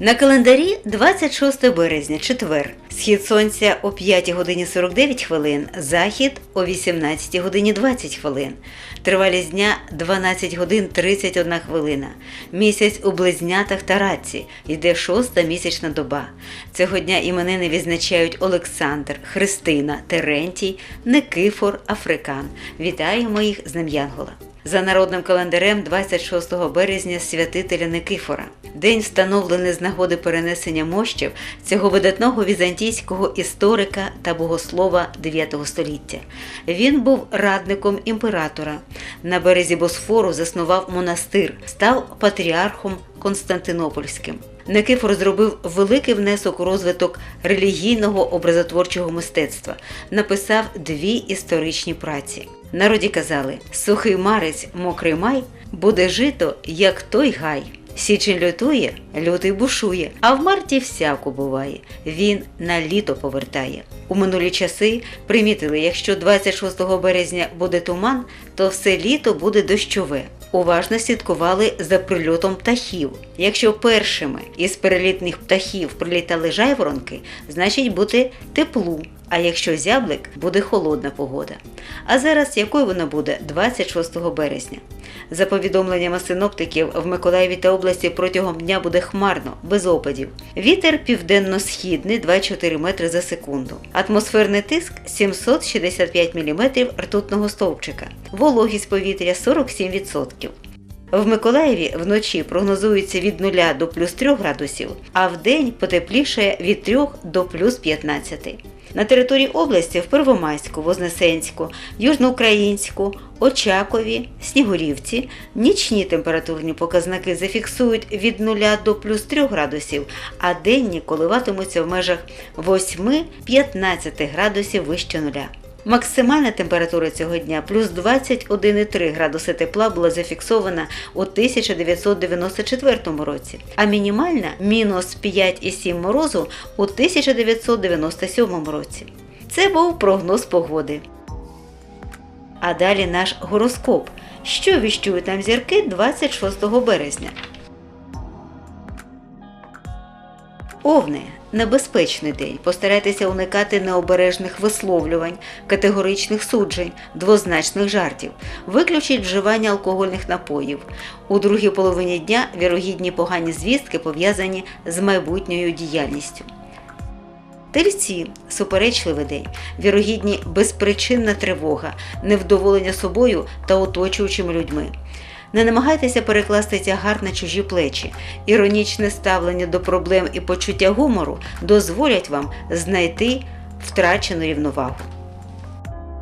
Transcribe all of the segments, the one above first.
На календарі 26 березня, четвер. Схід сонця о 5 годині 49 хвилин, захід о 18 годині 20 хвилин. Тривалість дня 12 годин 31 хвилина. Місяць у близнятах та раці. Йде шоста місячна доба. Цього дня іменини відзначають Олександр, Христина, Терентій, Никифор, Африкан. Вітаємо їх з Днем Янгола. За народним календарем 26 березня святителя Никифора. День встановлений з нагоди перенесення мощів цього видатного візантійського історика та богослова 9 століття. Він був радником імператора. На березі Босфору заснував монастир, став патріархом Константинопольським. Никифор зробив великий внесок у розвиток релігійного образотворчого мистецтва, написав дві історичні праці. Народі казали: сухий марець, мокрий май буде жито, як той гай. Січень лютує, лютий бушує, а в марті всяку буває. Він на літо повертає. У минулі часи примітили, якщо 26 березня буде туман, то все літо буде дощове. Уважно слідкували за прильотом птахів. Якщо першими із перелітних птахів прилітали жайворонки, значить буде теплу. А якщо зяблик, буде холодна погода. А зараз якою вона буде 26 березня? За повідомленнями синоптиків, в Миколаєві та області протягом дня буде хмарно, без опадів. Вітер південно-східний 2,4 метри за секунду. Атмосферний тиск 765 мм ртутного стовпчика. Вологість повітря 47%. В Миколаєві вночі прогнозується від 0 до плюс 3 градусів, а в день потеплішає від 3 до плюс 15. На території області в Первомайську, Вознесенську, Южноукраїнську, Очакові, Снігурівці нічні температурні показники зафіксують від 0 до плюс 3 градусів, а денні коливатимуться в межах 8-15 градусів вище нуля. Максимальна температура цього дня плюс 21,3 градуси тепла була зафіксована у 1994 році, а мінімальна мінус 5,7 морозу у 1997 році. Це був прогноз погоди. А далі наш гороскоп. Що віщують нам зірки 26 березня? Овни небезпечний день. Постарайтеся уникати необережних висловлювань, категоричних суджень, двозначних жартів. Виключіть вживання алкогольних напоїв. У другій половині дня вірогідні погані звістки пов'язані з майбутньою діяльністю. Тельці суперечливий день, вірогідні безпричинна тривога, невдоволення собою та оточуючими людьми. Не намагайтеся перекласти тягар на чужі плечі. Іронічне ставлення до проблем і почуття гумору дозволять вам знайти втрачену рівновагу.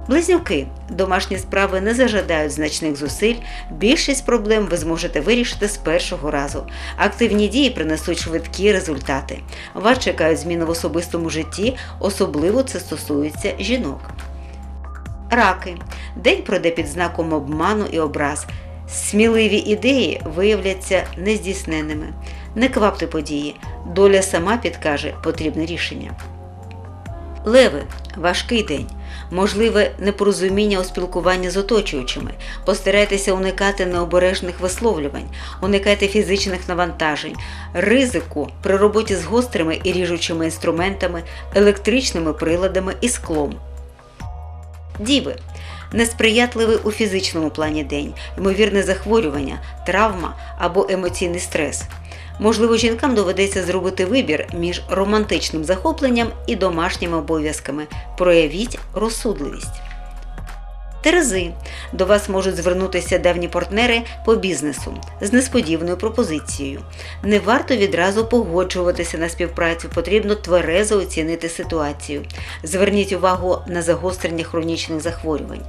Близнюки, домашні справи не зажадають значних зусиль, більшість проблем ви зможете вирішити з першого разу. Активні дії принесуть швидкі результати. Вас чекають зміни в особистому житті, особливо це стосується жінок. Раки. День пройде під знаком обману і образ. Сміливі ідеї виявляться нездійсненними. Не квапте події, доля сама підкаже потрібне рішення. Леви важкий день. Можливе непорозуміння у спілкуванні з оточуючими. Постарайтеся уникати необережних висловлювань, уникайте фізичних навантажень, ризику при роботі з гострими і ріжучими інструментами, електричними приладами і склом. Діви. Несприятливий у фізичному плані день, ймовірне захворювання, травма або емоційний стрес. Можливо, жінкам доведеться зробити вибір між романтичним захопленням і домашніми обов'язками. Проявіть розсудливість. Терези. До вас можуть звернутися давні партнери по бізнесу з несподіваною пропозицією. Не варто відразу погоджуватися на співпрацю, потрібно тверезо оцінити ситуацію. Зверніть увагу на загострення хронічних захворювань.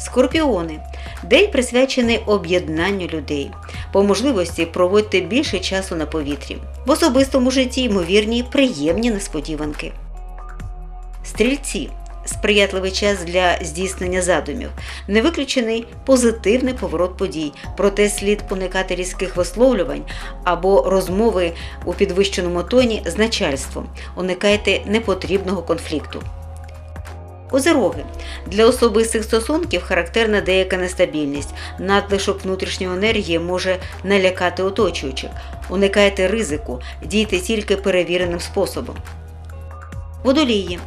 Скорпіони. День присвячений об'єднанню людей. По можливості проводьте більше часу на повітрі. В особистому житті ймовірні приємні несподіванки. Стрільці. Сприятливий час для здійснення задумів, не виключений позитивний поворот подій, проте слід уникати різких висловлювань або розмови у підвищеному тоні з начальством. Уникайте непотрібного конфлікту. Озероги. Для особистих стосунків характерна деяка нестабільність. Надлишок внутрішньої енергії може налякати оточуючих. Уникайте ризику, дійте тільки перевіреним способом. Водолії.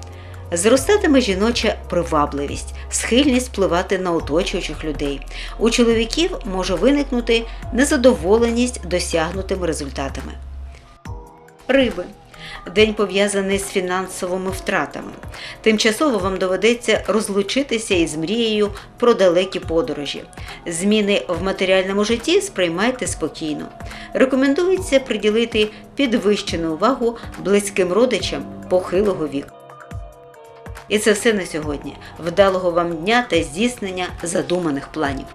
Зростатиме жіноча привабливість, схильність впливати на оточуючих людей. У чоловіків може виникнути незадоволеність досягнутими результатами. Риби. День пов'язаний з фінансовими втратами. Тимчасово вам доведеться розлучитися із мрією про далекі подорожі. Зміни в матеріальному житті сприймайте спокійно. Рекомендується приділити підвищену увагу близьким родичам похилого віку. І це все на сьогодні. Вдалого вам дня та здійснення задуманих планів.